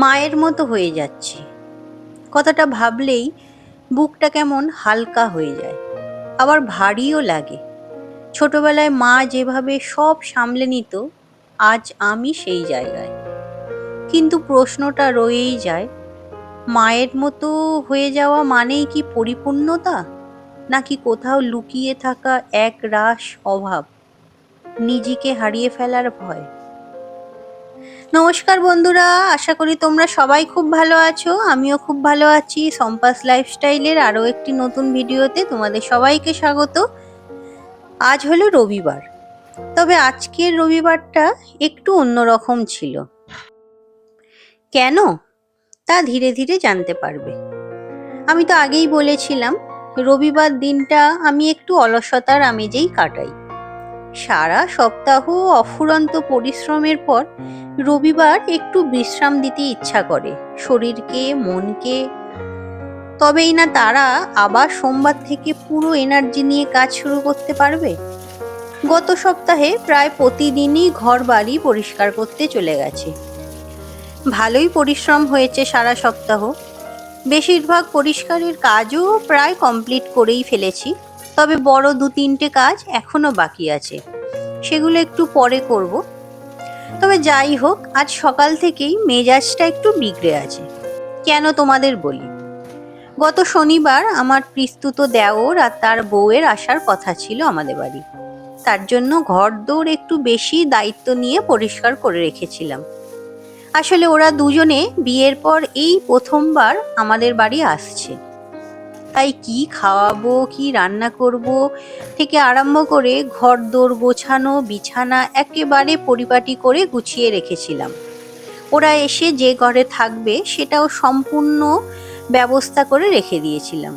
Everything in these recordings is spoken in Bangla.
মায়ের মতো হয়ে যাচ্ছি। কথাটা ভাবলেই বুকটা কেমন হালকা হয়ে যায়। আবার ভারীও লাগে। ছোটবেলায় মা যেভাবে সব সামলে নিত, আজ আমি সেই জায়গায়। কিন্তু প্রশ্নটা রয়েই যায়, মায়ের মতো হয়ে যাওয়া মানেই কি পরিপূর্ণতা? নাকি কোথাও লুকিয়ে থাকা এক রাস অভাব, নিজেকে হারিয়ে ফেলার ভয়? নমস্কার বন্ধুরা, আশা করি তোমরা সবাই খুব ভালো আছো, আমিও খুব ভালো আছি। সম্পাস লাইফস্টাইলের আরও একটি নতুন ভিডিওতে তোমাদের সবাইকে স্বাগত। আজ হলো রবিবার, তবে আজকের রবিবারটা একটু অন্যরকম ছিল। কেন? তা ধীরে ধীরে জানতে পারবে। আমি তো আগেই বলেছিলাম, রবিবার দিনটা আমি একটু অলসতার আমেজেই কাটাই। সারা সপ্তাহ অফুরন্ত পরিশ্রমের পর রবিবার একটু বিশ্রাম দিতে ইচ্ছা করে, শরীরকে, মনকে। তবেই না তারা আবার সোমবার থেকে পুরো এনার্জি নিয়ে কাজ শুরু করতে পারবে? গত সপ্তাহে প্রায় প্রতিদিনই ঘর বাড়ি পরিষ্কার করতে চলে গেছে। ভালোই পরিশ্রম হয়েছে সারা সপ্তাহ। বেশিরভাগ পরিষ্কারের কাজও প্রায় কমপ্লিট করেই ফেলেছি। তবে বড় দু তিনটে কাজ এখনও বাকি আছে। সেগুলো একটু পরে করব। তবে যাই হোক, আজ সকাল থেকেই মেজাজটা একটু বিগড়ে আছে। কেন তোমাদের বলি? গত শনিবার আমার প্রস্তুত দেওর আর তার বউয়ের আসার কথা ছিল আমাদের বাড়ি। তার জন্য ঘর দৌড় একটু বেশি দায়িত্ব নিয়ে পরিষ্কার করে রেখেছিলাম। আসলে ওরা দুজনে বিয়ের পর এই প্রথমবার আমাদের বাড়ি আসছে। তাই কি খাওয়াবো, কি রান্না করব থেকে আরম্ভ করে ঘর দোর গোছানো, বিছানা একেবারে পরিপাটি করে গুছিয়ে রেখেছিলাম। ওরা এসে যে ঘরে থাকবে সেটাও সম্পূর্ণ ব্যবস্থা করে রেখে দিয়েছিলাম।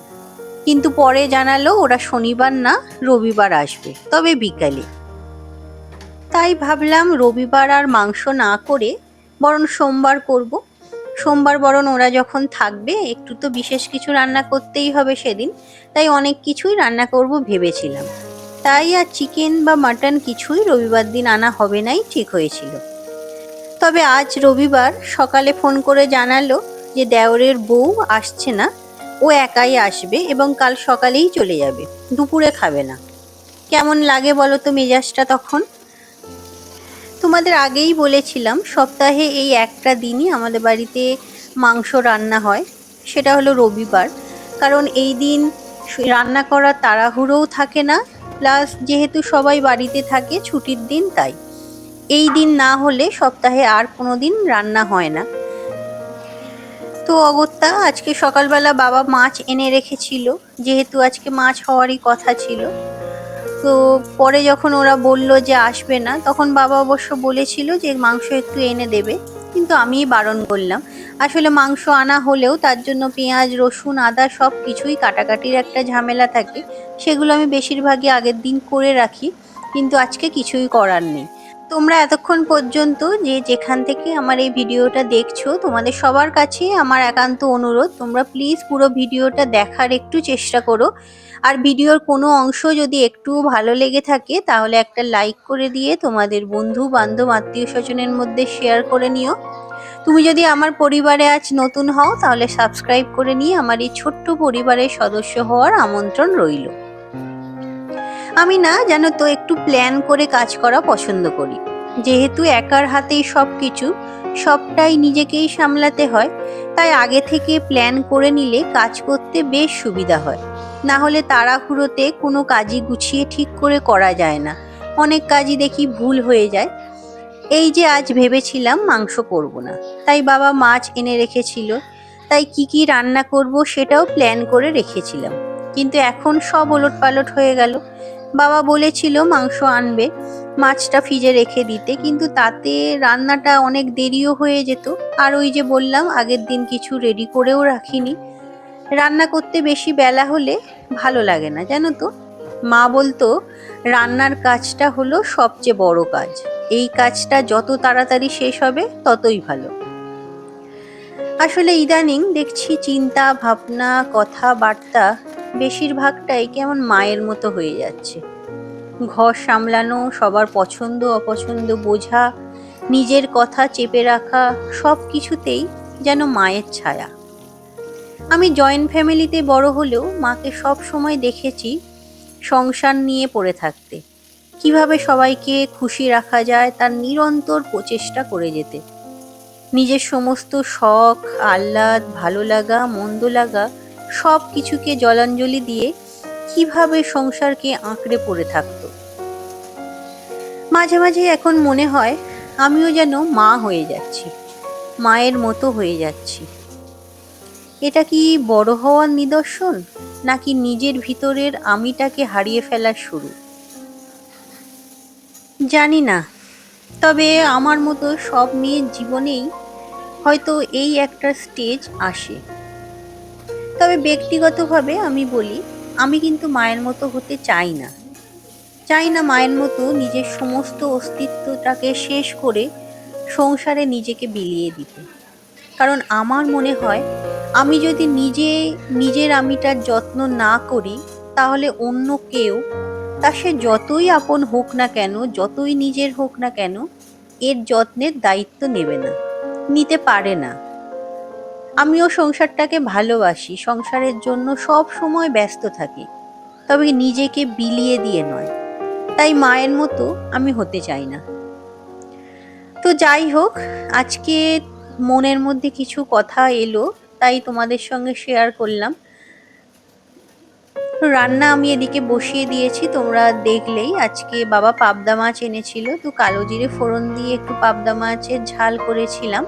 কিন্তু পরে জানালো ওরা শনিবার না, রবিবার আসবে, তবে বিকালে। তাই ভাবলাম রবিবার আর মাংস না করে বরং সোমবার করব। সোমবার বরং ওরা যখন থাকবে, একটু তো বিশেষ কিছু রান্না করতেই হবে সেদিন, তাই অনেক কিছুই রান্না করব ভেবেছিলাম। তাই আর চিকেন বা মাটন কিছুই রবিবার দিন আনা হবে নাই, ঠিক হয়েছিল। তবে আজ রবিবার সকালে ফোন করে জানালো যে দেওরের বউ আসছে না, ও একাই আসবে এবং কাল সকালেই চলে যাবে, দুপুরে খাবে না। কেমন লাগে বলো তো মেজাজটা তখন? তোমাদের আগেই বলেছিলাম, সপ্তাহে এই একটা দিনই আমাদের বাড়িতে মাংস রান্না হয়। সেটা হলো রবিবার। কারণ এই দিন রান্না করার তাড়াহুড়োও থাকে না, প্লাস যেহেতু সবাই বাড়িতে থাকে, ছুটির দিন তাই। এই দিন না হলে সপ্তাহে আর কোনো দিন রান্না হয় না। তো অগত্যা, আজকে সকালবেলা বাবা মাছ এনে রেখেছিল, যেহেতু আজকে মাছ হওয়ারই কথা ছিল। তো পরে যখন ওরা বলল যে আসবে না, তখন বাবা অবশ্য বলেছিল যে মাংস একটু এনে দেবে। কিন্তু আমি বারণ করলাম। আসলে মাংস আনা হলেও তার জন্য পেঁয়াজ, রসুন, আদা সব কিছুই কাটাকাটির একটা ঝামেলা থাকে। সেগুলো আমি বেশিরভাগই আগের দিন করে রাখি। কিন্তু আজকে কিছুই করার নেই। তোমরা এতক্ষণ পর্যন্ত যে যেখান থেকে আমার এই ভিডিওটা দেখছ, তোমাদের সবার কাছে আমার একান্ত অনুরোধ, তোমরা প্লিজ পুরো ভিডিওটা দেখার একটু চেষ্টা করো। আর ভিডিওর কোনো অংশ যদি একটু ভালো লেগে থাকে, তাহলে একটা লাইক করে দিয়ে তোমাদের বন্ধু, বান্ধব, আত্মীয় স্বজনের মধ্যে শেয়ার করে নিও। তুমি যদি আমার পরিবারে আজ নতুন হও, তাহলে সাবস্ক্রাইব করে নিয়ে আমার এই ছোট্ট পরিবারের সদস্য হওয়ার আমন্ত্রণ রইল। আমি না জানো তো একটু প্ল্যান করে কাজ করা পছন্দ করি। যেহেতু একার হাতেই সব কিছু, সবটাই নিজেকেই সামলাতে হয়, তাই আগে থেকে প্ল্যান করে নিলে কাজ করতে বেশ সুবিধা হয়। না হলে তাড়াহুড়োতে কোনো কাজই গুছিয়ে ঠিক করে করা যায় না। অনেক কাজই দেখি ভুল হয়ে যায়। এই যে আজ ভেবেছিলাম মাংস করব না, তাই বাবা মাছ এনে রেখেছিল, তাই কি কি রান্না করব সেটাও প্ল্যান করে রেখেছিলাম। কিন্তু এখন সব ওলট পালট হয়ে গেল। বাবা বলেছিল মাংস আনবে, মাছটা ফ্রিজে রেখে দিতে, কিন্তু তাতে রান্নাটা অনেক দেরিও হয়ে যেত। আর ওই যে বললাম, আগের দিন কিছু রেডি করেও রাখিনি। রান্না করতে বেশি বেলা হলে ভালো লাগে না, জানো তো? মা বলতো, রান্নার কাজটা হলো সবচেয়ে বড় কাজ। এই কাজটা যত তাড়াতাড়ি শেষ হবে, ততই ভালো। আসলে ইদানিং দেখছি চিন্তা, ভাবনা, কথাবার্তা বেশিরভাগটাই কেমন মায়ের মতো হয়ে যাচ্ছে। ঘর সামলানো, সবার পছন্দ, অপছন্দ বোঝা, নিজের কথা চেপে রাখা সব কিছুতেই যেন মায়ের ছায়া। আমি জয়েন্ট ফ্যামিলিতে বড় হলেও মাকে সব সময় দেখেছি সংসার নিয়ে পড়ে থাকতে। কীভাবে সবাইকে খুশি রাখা যায় তার নিরন্তর প্রচেষ্টা করে যেতে। নিজের সমস্ত শখ, আহ্লাদ, ভালো লাগা, মন্দ লাগা সব কিছুকে জলাঞ্জলি দিয়ে কীভাবে সংসারকে আঁকড়ে পড়ে থাকতো। মাঝে মাঝে এখন মনে হয়, আমিও যেন মা হয়ে যাচ্ছি, মায়ের মতো হয়ে যাচ্ছি। এটা কি বড় হওয়ার নিদর্শন, নাকি নিজের ভিতরের আমিটাকে হারিয়ে ফেলার শুরু? জানি না, তবে আমার মতো সব মেয়ের জীবনেই হয়তো এই একটা স্টেজ আসে। তবে ব্যক্তিগতভাবে আমি বলি, আমি কিন্তু মায়ের মতো হতে চাই না। চাই না মায়ের মতো নিজের সমস্ত অস্তিত্বটাকে শেষ করে সংসারে নিজেকে বিলিয়ে দিতে। কারণ আমার মনে হয়, আমি যদি নিজে, নিজের আমিটার যত্ন না করি, তাহলে অন্য কেউ, তা সে যতই আপন হোক না কেন, যতই নিজের হোক না কেন, এর যত্নের দায়িত্ব নেবে না, নিতে পারে না। আমিও সংসারটাকে ভালোবাসি, সংসারের জন্য সব সময় ব্যস্ত থাকি। তবে নিজেকে বিলিয়ে দিয়ে নয়। তাই মায়ের মতো আমি হতে চাই না। তো যাই হোক, আজকে মনের মধ্যে কিছু কথা এলো, তাই তোমাদের সঙ্গে শেয়ার করলাম। রান্না আমি এদিকে বসিয়ে দিয়েছি, তোমরা দেখলেই। আজকে বাবা পাবদা মাছ এনেছিল, তো কালো জিরে ফোড়ন দিয়ে একটু পাবদা মাছের ঝাল করেছিলাম।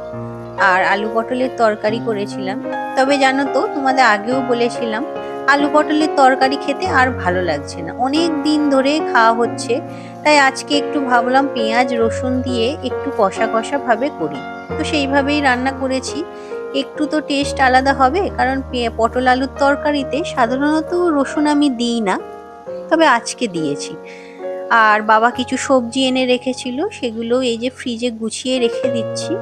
আর আলু পটলের তরকারি করেছিলাম। তবে জানো তো, তোমাদের আগেও বলেছিলাম, আলু পটলের তরকারি খেতে আর ভালো লাগছে না। অনেক দিন ধরে খাওয়া হচ্ছে, তাই আজকে একটু ভাবলাম পেঁয়াজ, রসুন দিয়ে একটু কষা কষা ভাবে করি। তো সেইভাবেই রান্না করেছি। একটু তো টেস্ট আলাদা হবে, কারণ পটল আলুর তরকারিতে সাধারণত রসুন আমি দিই না, তবে আজকে দিয়েছি। আর বাবা কিছু সবজি এনে রেখেছিল, সেগুলো এই যে ফ্রিজে গুছিয়ে রেখে দিচ্ছি।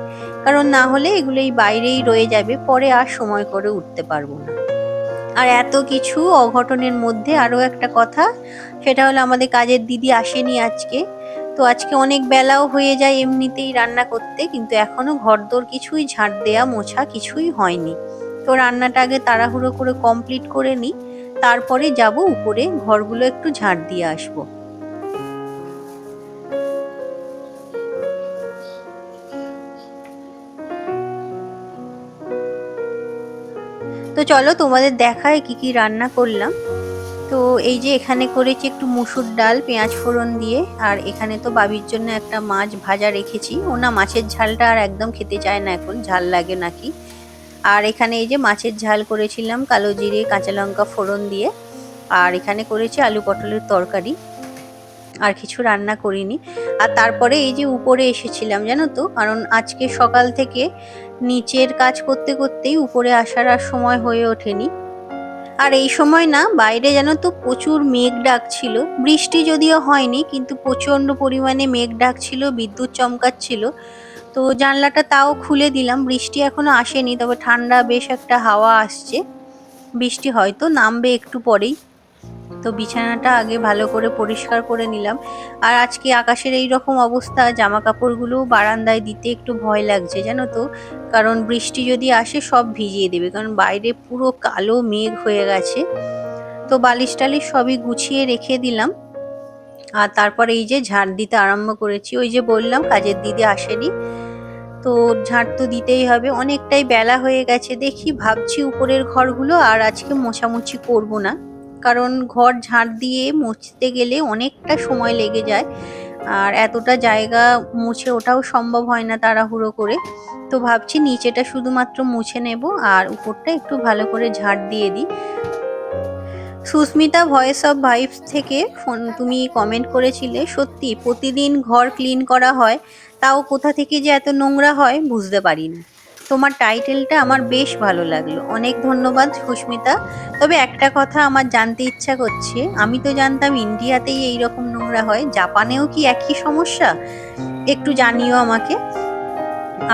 কারণ না হলে এগুলো এই বাইরেই রয়ে যাবে, পরে আর সময় করে উঠতে পারব না। আর এত কিছু অঘটনের মধ্যে আরও একটা কথা, সেটা হলো আমাদের কাজের দিদি আসেনি আজকে। তো আজকে অনেক বেলাও হয়ে যায় এমনিতেই রান্না করতে, কিন্তু এখনও ঘরদোর কিছুই ঝাঁট দেয়া, মোছা কিছুই হয়নি। তো রান্নাটা আগে তাড়াহুড়ো করে কমপ্লিট করে নিই, তারপরে যাব উপরে, ঘরগুলো একটু ঝাঁট দিয়ে আসব। তো চলো তোমাদের দেখায় কি কি রান্না করলাম। তো এই যে এখানে করেছি একটু মুসুর ডাল, পেঁয়াজ ফোড়ন দিয়ে, আর এখানে তো বাবির জন্য একটা মাছ ভাজা রেখেছি। ও না মাছের ঝালটা আর একদম খেতে চায় না এখন, ঝাল লাগে নাকি। আর এখানে এই যে মাছের ঝাল করেছিলাম, কালো জিরে, কাঁচা লঙ্কা ফোড়ন দিয়ে। আর এখানে করেছি আলু পটলের তরকারি। আর কিছু রান্না করিনি। আর তারপরে এই যে উপরে এসেছিলাম, জানো তো? কারণ আজকে সকাল থেকে নিচের কাজ করতে করতেই উপরে আসার আর সময় হয়ে ওঠেনি। আর এই সময় না, বাইরে যেন তো প্রচুর মেঘ ডাকছিল। বৃষ্টি যদিও হয়নি, কিন্তু প্রচণ্ড পরিমাণে মেঘ ডাকছিল, বিদ্যুৎ চমকাচ্ছিল। তো জানলাটা তাও খুলে দিলাম, বৃষ্টি এখনও আসেনি, তবে ঠান্ডা বেশ একটা হাওয়া আসছে। বৃষ্টি হয়তো নামবে একটু পরেই। তো বিছানাটা আগে ভালো করে পরিষ্কার করে নিলাম। আর আজকে আকাশের এই রকম অবস্থা জামা কাপড়গুলো বারান্দায় দিতে একটু ভয় লাগছে, জানো তো? কারণ বৃষ্টি যদি আসে সব ভিজিয়ে দেবে, কারণ বাইরে পুরো কালো মেঘ হয়ে গেছে। তো বালিশ টালিশ সবই গুছিয়ে রেখে দিলাম। আর তারপরে এই যে ঝাড় দিতে আরম্ভ করেছি, ওই যে বললাম কাজের দিদি আসেনি। তো ঝাড় তো দিতেই হবে, অনেকটাই বেলা হয়ে গেছে, দেখি ভাবছি উপরের ঘরগুলো আর আজকে মোছামুছি করব না। কারণ ঘর ঝাঁট দিয়ে মুছতে গেলে অনেকটা সময় লেগে যায়। আর এতটা জায়গা মুছে ওঠাও সম্ভব হয় না তাড়াহুড়ো করে। তো ভাবছি নিচেটা শুধুমাত্র মুছে নেব আর উপরটা একটু ভালো করে ঝাঁট দিয়ে দিই। সুস্মিতা ভয়েস অফ ভাইবস থেকে ফোন, তুমি কমেন্ট করেছিলে, সত্যি প্রতিদিন ঘর ক্লিন করা হয়, তাও কোথা থেকে যে এত নোংরা হয় বুঝতে পারি না তোমার টাইটেলটা আমার বেশ ভালো লাগল। অনেক ধন্যবাদ, সুস্মিতা। তবে একটা কথা আমার জানতে ইচ্ছা করছে। আমি তো জানতাম ইন্ডিয়াতেই এই রকম নোংরা হয়, জাপানেও কি একই সমস্যা? একটু জানিও আমাকে।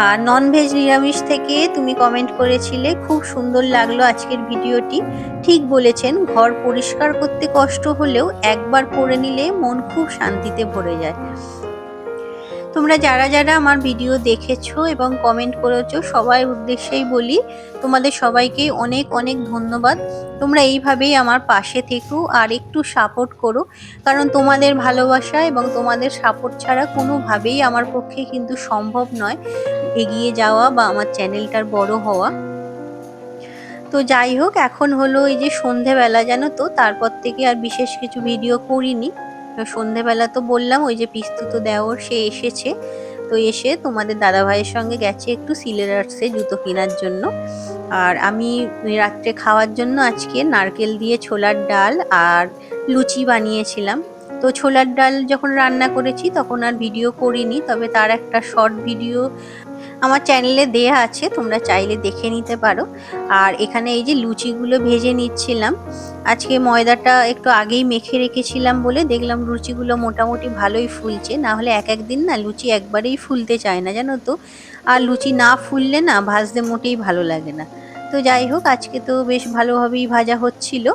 আর নন ভেজ নিরামিষ থেকে তুমি কমেন্ট করেছিলে, খুব সুন্দর লাগল আজকের ভিডিওটি ঠিক বলেছেন, ঘর পরিষ্কার করতে কষ্ট হলেও একবার করে নিলে মন খুব শান্তিতে ভরে যায়। তোমরা যারা যারা আমার ভিডিও দেখেছ এবং কমেন্ট করেছ সবার উদ্দেশ্যেই বলি, তোমাদের সবাইকে অনেক অনেক ধন্যবাদ। তোমরা এইভাবেই আমার পাশে থেকো আর একটু সাপোর্ট করো, কারণ তোমাদের ভালোবাসা এবং তোমাদের সাপোর্ট ছাড়া কোনোভাবেই আমার পক্ষে কিন্তু সম্ভব নয় এগিয়ে যাওয়া বা আমার চ্যানেলটার বড় হওয়া। তো যাই হোক, এখন হলো এই যে সন্ধেবেলা জানো তো, তারপর থেকে আর বিশেষ কিছু ভিডিও করিনি। সন্ধেবেলা তো বললাম, ওই যে পিস্তুত দেওর সে এসেছে। তো এসে তোমাদের দাদা ভাইয়ের সঙ্গে গেছে একটু সিলেরার্সে জুতো কেনার জন্য। আর আমি রাত্রে খাওয়ার জন্য আজকে নারকেল দিয়ে ছোলার ডাল আর লুচি বানিয়েছিলাম। তো ছোলার ডাল যখন রান্না করেছি তখন আর ভিডিও করিনি, তবে তার একটা শর্ট ভিডিও আমার চ্যানেলে দেয়া আছে, তোমরা চাইলে দেখে নিতে পারো। আর এখানে এই যে লুচিগুলো ভেজে নিচ্ছিলাম, আজকে ময়দাটা একটু আগেই মেখে রেখেছিলাম বলে দেখলাম লুচিগুলো মোটামুটি ভালোই ফুলছে, না হলে এক একদিন না লুচি একবারেই ফুলতে চায় না, জানো তো? আর লুচি না ফুললে না ভাজতে মোটেই ভালো লাগে না। তো যাই হোক, আজকে তো বেশ ভালোভাবেই ভাজা হচ্ছিল।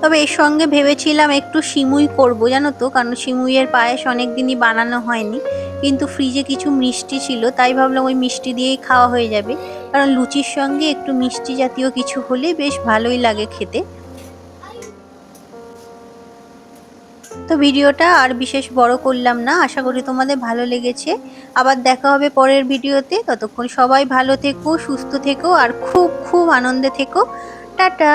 তবে এর সঙ্গে ভেবেছিলাম একটু সিমুই করব, জানো তো? কারণ সিমুইয়ের পায়েস অনেক দিনই বানানো হয়নি। কিন্তু ফ্রিজে কিছু মিষ্টি ছিল, তাই ভাবলাম ওই মিষ্টি দিয়েই খাওয়া হয়ে যাবে। কারণ লুচির সঙ্গে একটু মিষ্টি জাতীয় কিছু হলে বেশ ভালোই লাগে খেতে। তো ভিডিওটা আর বিশেষ বড় করলাম না, আশা করি তোমাদের ভালো লেগেছে। আবার দেখা হবে পরের ভিডিওতে। ততক্ষণ সবাই ভালো থেকো, সুস্থ থেকো, আর খুব খুব আনন্দে থেকো। টাটা!